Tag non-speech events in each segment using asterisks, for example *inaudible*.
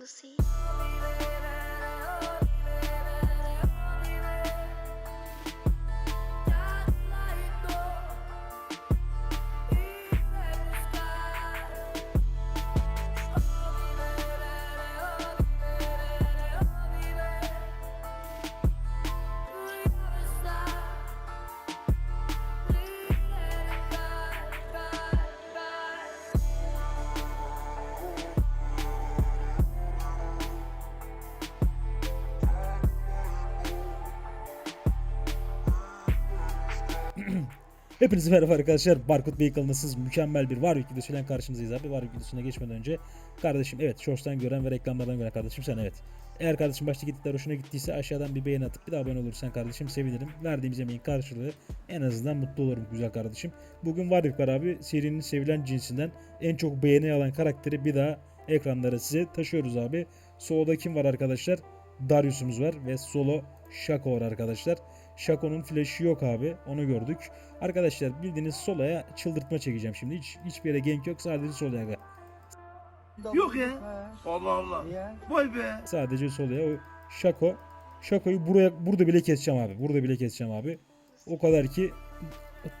Lucy. Hepinize merhaba arkadaşlar. Barkut Bey kanalındasınız. Mükemmel bir Warwick videosuyla karşınızdayız abi. Warwick videosuna geçmeden önce kardeşim evet Shorts'tan gören ve reklamlardan gören kardeşim sen evet. Eğer kardeşim baştaki editler hoşuna gittiyse aşağıdan bir beğeni atıp bir daha abone olursan kardeşim sevinirim. Verdiğimiz emeğin karşılığı en azından mutlu olurum güzel kardeşim. Bugün Warwick var abi. Serinin sevilen cinsinden en çok beğeni alan karakteri bir daha ekranlara size taşıyoruz abi. Solo'da kim var arkadaşlar? Darius'umuz var ve solo Shaco var arkadaşlar. Shaco'nun flash'ı yok abi. Onu gördük. Arkadaşlar bildiğiniz Solo'ya çıldırtma çekeceğim şimdi. Hiç hiçbir yere gank yok. Sadece Solo'ya. Yok ya. Allah Allah. Vay be. Sadece Solo'ya o Shaco. Shaco'yu buraya burada bile keseceğim abi. Burada bile keseceğim abi. O kadar ki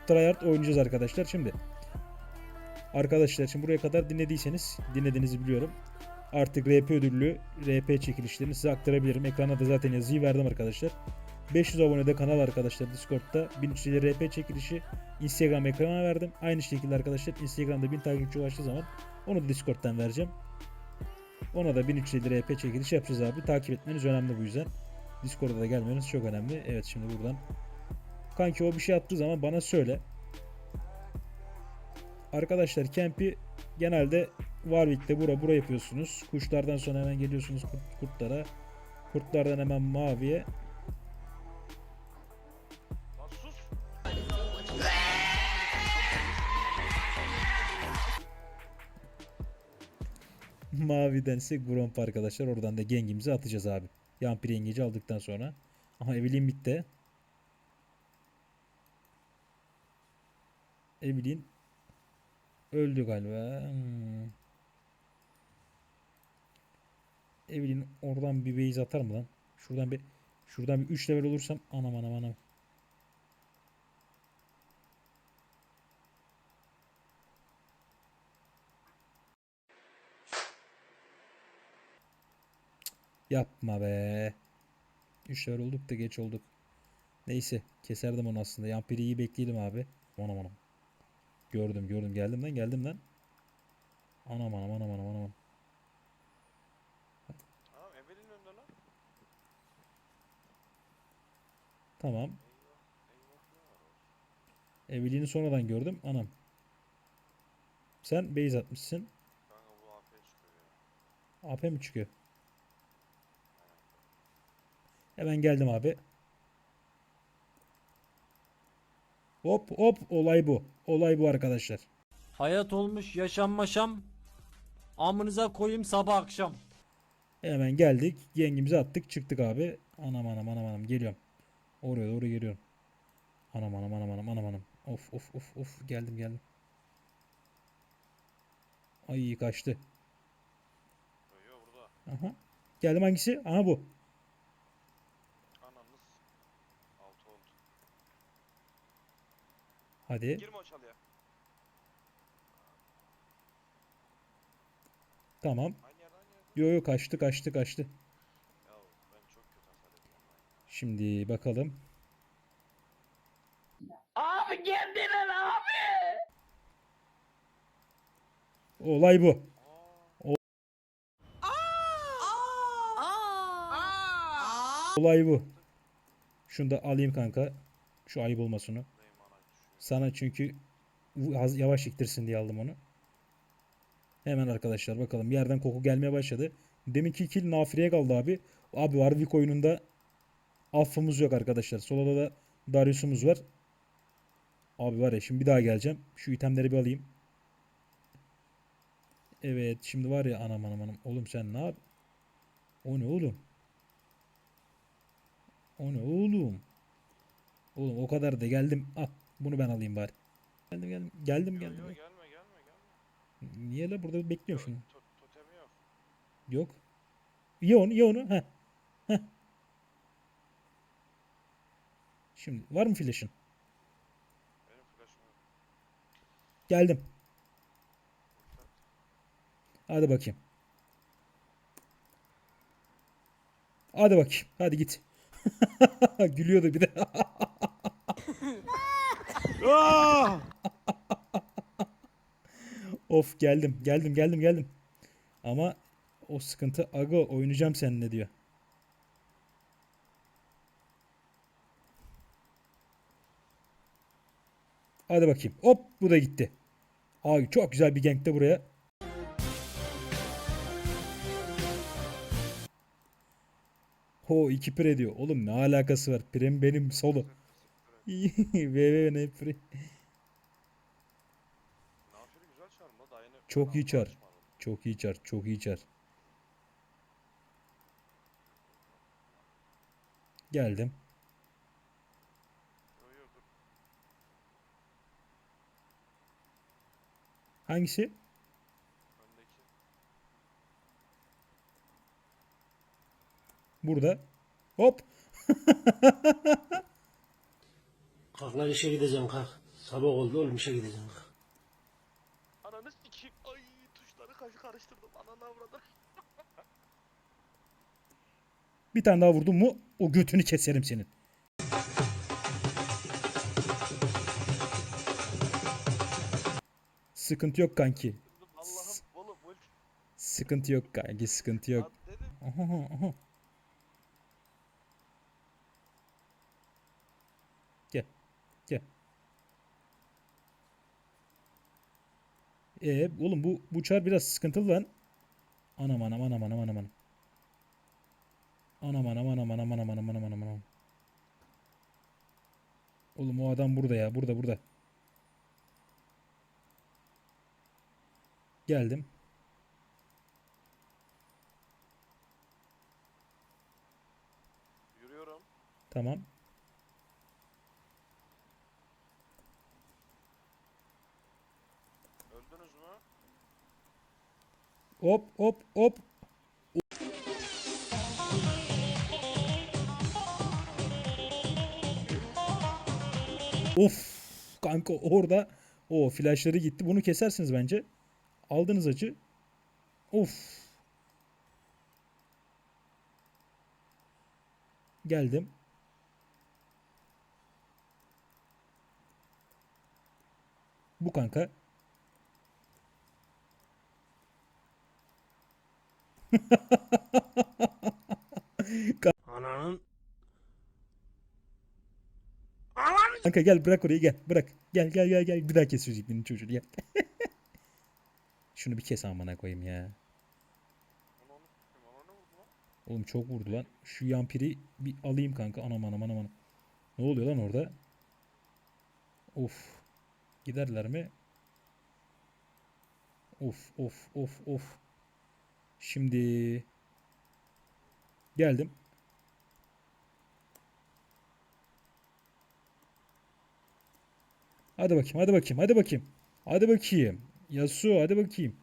tryhard oynayacağız arkadaşlar. Şimdi Arkadaşlar şimdi buraya kadar dinlediyseniz dinlediğinizi biliyorum. Artık RP ödüllü RP çekilişlerini size aktarabilirim. Ekrana da zaten yazıyı verdim arkadaşlar. 500 abonede kanal arkadaşlar Discord'da 1350 RP çekilişi Instagram ekrana verdim. Aynı şekilde arkadaşlar Instagram'da 1000 takipçi ulaştığı zaman onu da Discord'dan vereceğim. Ona da 1350 RP çekilişi yapacağız abi. Takip etmeniz önemli bu yüzden. Discord'a da gelmeniz çok önemli. Evet şimdi buradan. Kanki o bir şey attığı zaman bana söyle. Arkadaşlar Camp'i genelde Warwick'te bura bura yapıyorsunuz. Kuşlardan sonra hemen geliyorsunuz kurt- kurtlara. Kurtlardan hemen maviye. *laughs* Maviden ise Gromp arkadaşlar. Oradan da gengimizi atacağız abi. Yampir yengeci aldıktan sonra. Aha Evelyn bitti. Evelyn öldü galiba. Hmm. Evelyn oradan bir base atar mı lan? Şuradan bir şuradan bir 3 level olursam anam anam anam. Yapma be. 3 level olduk da geç olduk. Neyse keserdim onu aslında. Yampiri iyi bekleyelim abi. Anam anam. Gördüm gördüm geldim lan geldim lan. Anam anam anam anam anam. Tamam Evelin önde lan. Tamam. Evelyn'i sonradan gördüm. Anam. Sen base atmışsın. Kanka bu AP çıkıyor ya. AP mi çıkıyor? Hemen geldim abi. Hop hop olay bu. Olay bu arkadaşlar. Hayat olmuş yaşam maşam. Amınıza koyayım sabah akşam. Hemen geldik. Yengimizi attık çıktık abi. Anam anam anam anam geliyorum. Oraya doğru geliyorum. Anam anam anam anam anam anam. Of of of of geldim geldim. Ay kaçtı. Aha. Geldim hangisi? Aha bu. Hadi. Girme o çalıya. Tamam. Aynı aynı. Yo yo kaçtı kaçtı kaçtı. Ya ben çok kötü. Şimdi bakalım. Abi geldiler abi. Olay bu. Olay bu. Şunu da alayım kanka. Şu ayıp olmasını. Sana çünkü yavaş iktirsin diye aldım onu. Hemen arkadaşlar bakalım. Bir yerden koku gelmeye başladı. Deminki kill Nafri'ye kaldı abi. Abi Warwick oyununda affımız yok arkadaşlar. Solo'da da Darius'umuz var. Abi var ya şimdi bir daha geleceğim. Şu itemleri bir alayım. Evet şimdi var ya anam anam anam. Oğlum sen ne yap? O ne oğlum? O ne oğlum? Oğlum o kadar da geldim. Al bunu ben alayım bari. Geldim geldim. Geldim Yo geldim. yo gelme gelme gelme. Niye la burada bekliyorum şunu. To totemi yok. Yok. Ye onu ye onu. Heh. Heh. Şimdi var mı flash'ın? Benim flash'ım yok. Geldim. Hadi bakayım. Hadi bakayım. Hadi git. *laughs* Gülüyordu bir de. *laughs* of geldim. Geldim geldim geldim. Ama o sıkıntı Ago oynayacağım seninle diyor. Hadi bakayım. Hop bu da gitti. Abi çok güzel bir gank de buraya. Ho iki pre diyor. Oğlum ne alakası var? Prem benim solo. *laughs* VV Nepri. Çok iyi çar. Çok iyi çar. Çok iyi çar. Geldim. Hangisi? Burada. Hop. *laughs* Kalk lan işe gideceğim kalk. Sabah oldu oğlum işe gideceğim kalk. Ananı sikeyim. Ay tuşları kaç karıştırdım. Ananı avradı. *laughs* Bir tane daha vurdum mu o götünü keserim senin. Sıkıntı yok kanki. Allah'ım oğlum Sıkıntı yok kanki. Sıkıntı yok. aha, aha. Gel. Ee, oğlum bu bu çar biraz sıkıntılı lan. Anam anam anam anam anam anam. Anam anam anam anam anam anam anam anam anam. Oğlum o adam burada ya. Burada burada. Geldim. Yürüyorum. Tamam. Hop hop hop. Of kanka orada o flashları gitti. Bunu kesersiniz bence. Aldınız acı. Of. Geldim. Bu kanka. Ananın Kanka gel bırak orayı gel. Bırak. Gel gel gel gel. Bir daha kes benim çocuğunu gel. *laughs* Şunu bir kes amına koyayım ya. Oğlum çok vurdu lan. Şu yampiri bir alayım kanka. Anam anam anam anam. Ne oluyor lan orada? Of. Giderler mi? Of of of of. Şimdi geldim. Hadi bakayım, hadi bakayım, hadi bakayım. Hadi bakayım. Yasuo, hadi bakayım.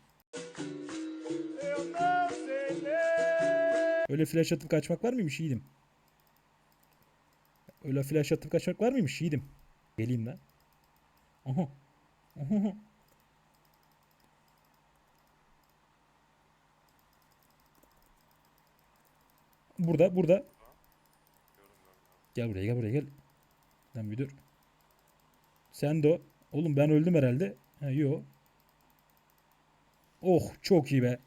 Öyle flash atıp kaçmak var mıymış yiğidim? Öyle flash atıp kaçmak var mıymış yiğidim? Geleyim lan. Aha. Aha. Burada, burada. Gel buraya, gel buraya, gel. Lan müdür. Sen de o. Oğlum ben öldüm herhalde. Ha, yo. Oh, çok iyi be.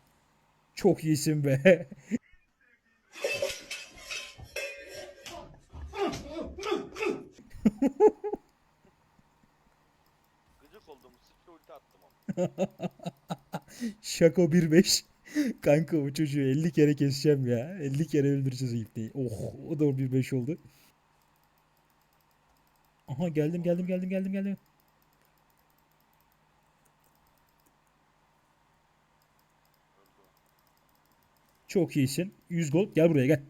Çok iyisin be. Gıcık oldum. Sıfır ulti attım ama. *laughs* Şako 1-5. *laughs* Kanka bu çocuğu 50 kere keseceğim ya. 50 kere öldüreceğiz o ipneyi. Oh o da 1-5 oldu. Aha geldim geldim geldim geldim geldim. Çok iyisin. 100 gol. Gel buraya gel.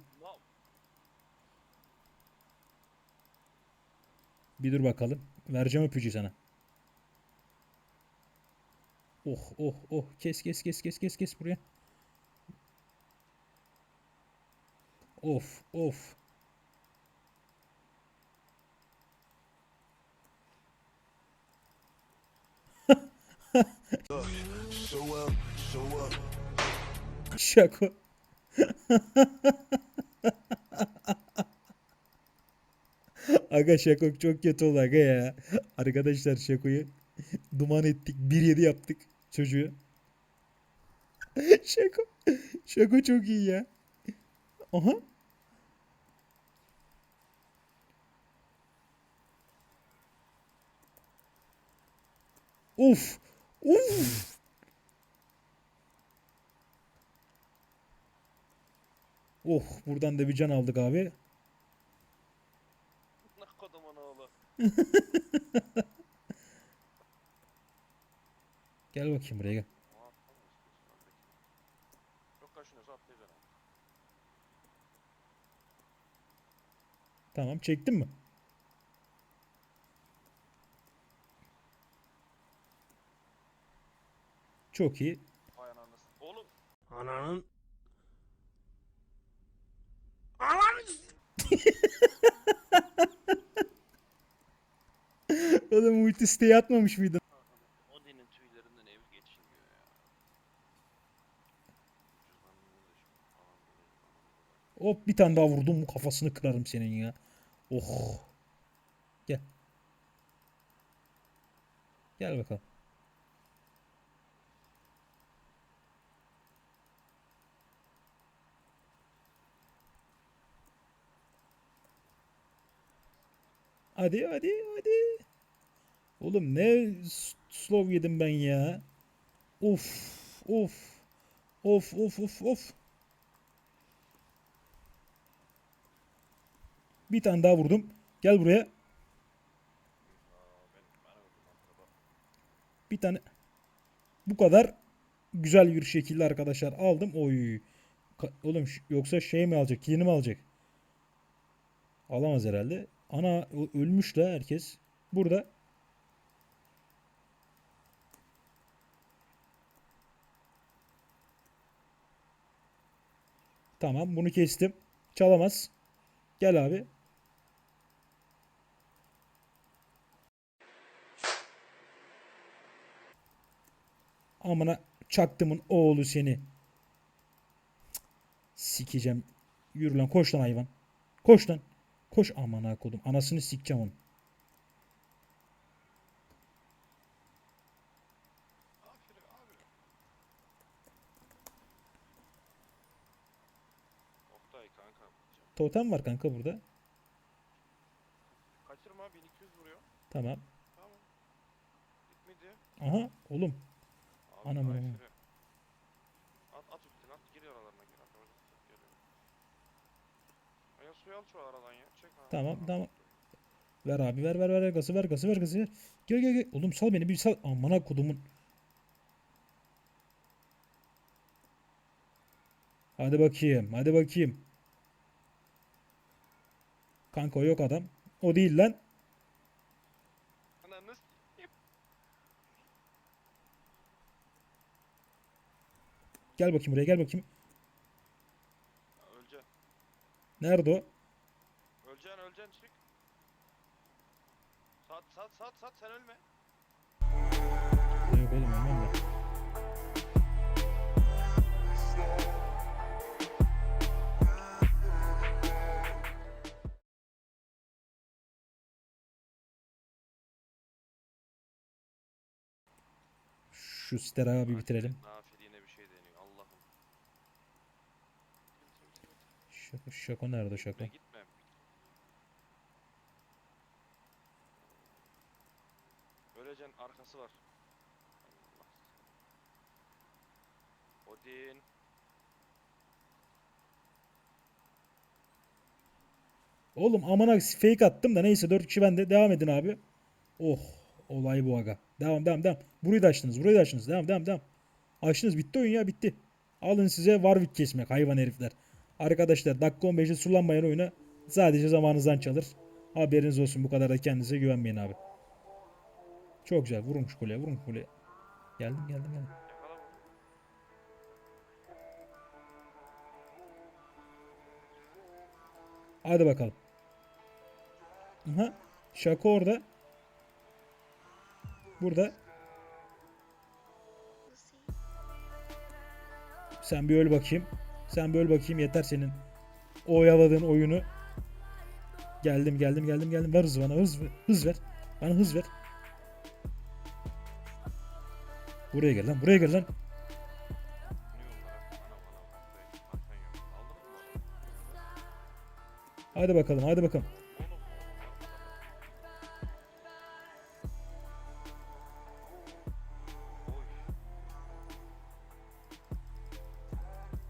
Bir dur bakalım. Vereceğim öpücüğü sana. Oh oh oh kes kes kes kes kes kes buraya. Of of. Şako. Aga Şako çok kötü oldu aga ya. Arkadaşlar Şako'yu duman ettik. 1-7 yaptık çocuğu. Şako. Şako çok iyi ya. Aha. Uf. Uf. Oh buradan da bir can aldık abi. Ne kodumun oğlu. *laughs* Gel bakayım buraya gel. Tamam, istiyorsan ben bekliyorum. Çok kaşınıyorsa atlayacaksın abi. Tamam çektin mi? Çok iyi. Vay ananı. Oğlum Ananın *laughs* Oğlum ulti siteye atmamış mıydın? Odin'in tüylerinden ev geçilmiyor ya. Hop bir tane daha vurdum mu kafasını kırarım senin ya. Oh. Gel. Gel bakalım. Hadi hadi hadi. Oğlum ne slow yedim ben ya. Of of. Of of of of. Bir tane daha vurdum. Gel buraya. Bir tane. Bu kadar güzel bir şekilde arkadaşlar aldım. Oy. Oğlum yoksa şey mi alacak? Kilini mi alacak? Alamaz herhalde. Ana ölmüş la herkes. Burada. Tamam bunu kestim. Çalamaz. Gel abi. Amına çaktımın oğlu seni. Sikeceğim. Yürü lan koş lan hayvan. Koş lan. Koş amına kodum. Anasını sikeceğim kanka. Totem var kanka burada. Kaçırma 1200 vuruyor. Tamam. Tamam. Bitmedi. Aha oğlum. Abi Anam, anam. At at üstüne at gir aralarına gir. Ya suyu al şu aradan ya. Tamam, tamam. Ver abi ver ver ver gazı ver gazı ver gazı ver. Gel gel gel. Oğlum sal beni bir sal. Amına kodumun. Hadi bakayım. Hadi bakayım. Kanka o yok adam. O değil lan. Gel bakayım buraya gel bakayım. Nerede o? Sat sat sen ölme. Yok oğlum ölmem ben. Şu Stera abi bitirelim. Nafile yine bir şey deniyor Allah'ım. Nerede şako? Gitme arkası var. Allah. Odin. Oğlum amına fake attım da neyse 4 kişi bende. Devam edin abi. Oh olay bu aga. Devam devam devam. Burayı da açtınız. Burayı da açtınız. Devam devam devam. Açtınız bitti oyun ya bitti. Alın size Warwick kesmek hayvan herifler. Arkadaşlar dakika 15'te sulanmayan oyuna sadece zamanınızdan çalır. Haberiniz olsun bu kadar da kendinize güvenmeyin abi. Çok güzel. Vurun şu kuleye vurun kuleye. Geldim geldim geldim. Hadi bakalım. Aha. Şaka orada. Burada. Sen bir öl bakayım. Sen bir öl bakayım. Yeter senin oyaladığın oyunu. Geldim geldim geldim geldim. Ver hız bana hız. Hız ver. Bana hız ver. Buraya gel lan. Buraya gel lan. Hadi bakalım. Hadi bakalım.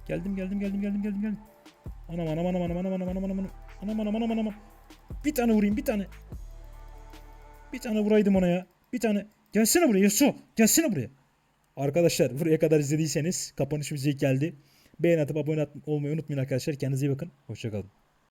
Geldim geldim geldim geldim geldim geldim. Anam anam anam anam anam anam anam anam anam anam anam anam Bir tane vurayım bir tane. Bir tane vuraydım ona ya. Bir tane. Gelsene buraya Yasuo. Gelsene buraya. Arkadaşlar buraya kadar izlediyseniz kapanış müziği geldi. Beğen atıp abone olmayı unutmayın arkadaşlar. Kendinize iyi bakın. Hoşçakalın.